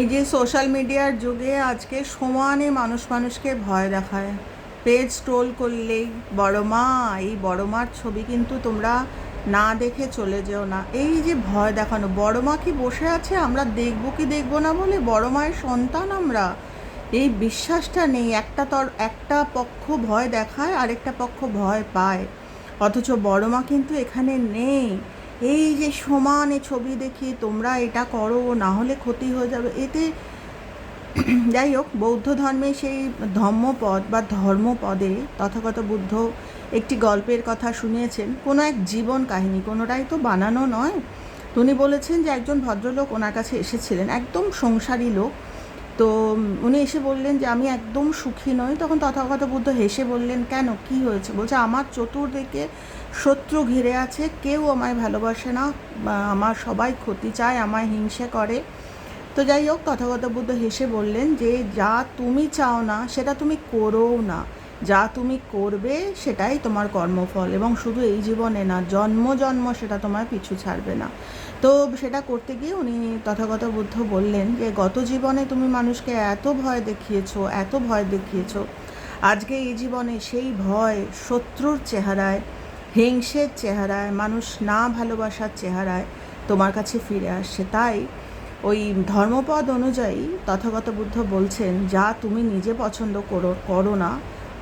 এই যে সোশ্যাল মিডিয়ার যুগে আজকে সমানে মানুষ মানুষকে ভয় দেখায়। পেজ স্ক্রোল করলেই, বড় মা, এই বড় মার ছবি কিন্তু তোমরা না দেখে চলে যেও না। এই যে ভয় দেখানো, বড় মা কি বসে আছে? আমরা দেখব কি দেখব না? বলে বড় মায়ের সন্তান আমরা। এই বিশ্বাসটা নেই, একটা তর, একটা পক্ষ ভয় দেখায়, আরেকটা পক্ষ ভয় পায়। অথচ বড় মা কিন্তু এখানে নেই। এই যে সমানে ছবি দেখি, তোমরা এটা করো না হলে ক্ষতি হয়ে যাবে। এতে যাই হোক, বৌদ্ধ ধর্মে সেই ধর্মপদ বা ধর্মপদে তথাগত বুদ্ধ একটি গল্পের কথা শুনিয়েছেন। কোনো এক জীবন কাহিনী, কোনোটাই তো বানানো নয়। তো উনি বলেছেন যে একজন ভদ্রলোক ওনার কাছে এসেছিলেন, একদম সংসারী লোক। তো উনি এসে বললেন যে, আমি একদম সুখী নই। তখন তথাগত বুদ্ধ হেসে বললেন, কেন? কি হয়েছে? বলছে, আমার চতুর্দিকে শত্রু ঘিরে আছে। কেউ আমায় ভালোবাসে না। আমার সবাই ক্ষতি চায়, আমায় হিংসে করে। তো যাই হোক তথাগত বুদ্ধ হেসে বললেন যে, যা তুমি চাও না, সেটা তুমি করোও না। যা তুমি করবে সেটাই তোমার কর্মফল এবং শুধু এই জীবনে না, জন্ম জন্ম সেটা তোমার পিছু ছাড়বে না। তো সেটা করতে গিয়ে উনি তথাগত বুদ্ধ বললেন যে, গত জীবনে তুমি মানুষকে এত ভয় দেখিয়েছো, এত ভয় দেখিয়েছো। আজকে এই জীবনে সেই ভয় শত্রুর চেহারায়, হিংসের চেহারায়, মানুষ না ভালোবাসার চেহারায় তোমার কাছে ফিরে আসছে। তাই ওই ধর্মপদ অনুযায়ী তথাগত বুদ্ধ বলছেন, যা তুমি নিজে পছন্দ করো করো না।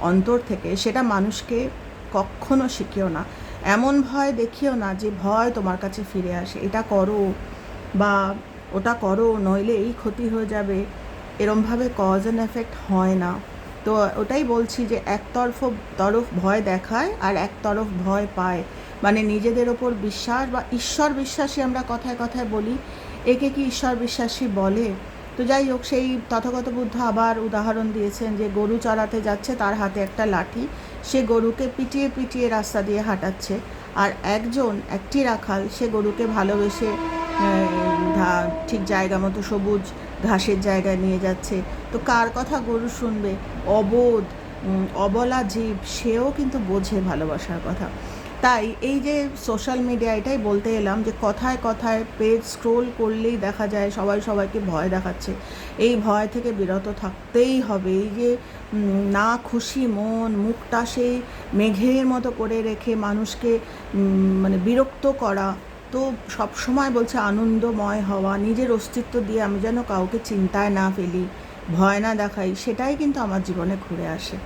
অন্তর থেকে, সেটা মানুষকে কখনো শিখিও না। এমন ভয় দেখিও না যে ভয় তোমার কাছে ফিরে আসে, এটা করো বা ওটা করো, নইলে এই ক্ষতি হয়ে যাবে। এরমভাবে কজ অ্যান্ড এফেক্ট হয় না। তো ওটাই বলছি যে একতরফ তরফ ভয় দেখায় আর এক তরফ ভয় পায়। মানে নিজেদের ওপর বিশ্বাস বা ঈশ্বর বিশ্বাসী আমরা কথায় কথায় বলি, একে কি ঈশ্বর বিশ্বাসী বলে? তো যাই হোক, সেই তথাগত বুদ্ধ আবার উদাহরণ দিয়েছেন যে গরু চড়াতে যাচ্ছে, তার হাতে একটা লাঠি। সে গরুকে পিটিয়ে পিটিয়ে রাস্তা দিয়ে হাঁটাচ্ছে। আর একজন, একটি রাখাল, সে গরুকে ভালোবেসে ঠিক জায়গা মতো সবুজ ঘাসের জায়গায় নিয়ে যাচ্ছে। তো কার কথা গরু শুনবে? অবোধ অবলা জীব, সেও কিন্তু বোঝে ভালোবাসার কথা। তাই এই যে সোশ্যাল মিডিয়া এটাই বলতে এলাম যে কথায় কথায় পেজ স্ক্রোল করলেই দেখা যায় সবাই সবাইকে ভয় দেখাচ্ছে। এই ভয় থেকে বিরত থাকতেই হবে। এই যে না খুশি মন, মুখটা সেই মেঘের মতো করে রেখে মানুষকে মানে বিরক্ত করা। তো সব সময় বলছে আনন্দময় হওয়া, নিজের অস্তিত্ব দিয়ে আমি যেন কাউকে চিন্তায় না ফেলি, ভয় না দেখাই, সেটাই কিন্তু আমার জীবনে ঘুরে আসে।